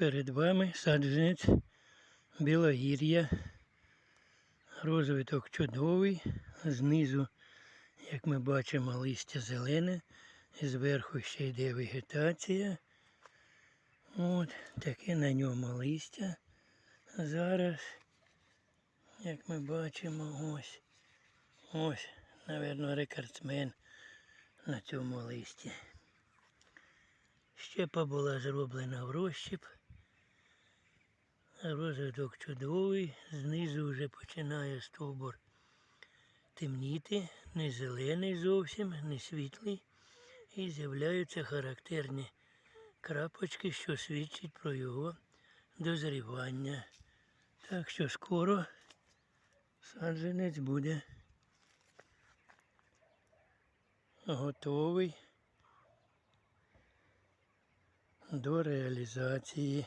Перед вами саджанець білогір'я. Розвиток чудовий. Знизу, як ми бачимо, листя зелене. Зверху ще йде вегетація. От, таке на ньому листя. Зараз, як ми бачимо, ось. Ось, напевно, рекордсмен на цьому листі. Щепа була зроблена в розщіп. Розвиток чудовий. Знизу вже починає стовбур темніти, не зелений зовсім, не світлий. І з'являються характерні крапочки, що свідчать про його дозрівання. Так що скоро саджанець буде готовий до реалізації.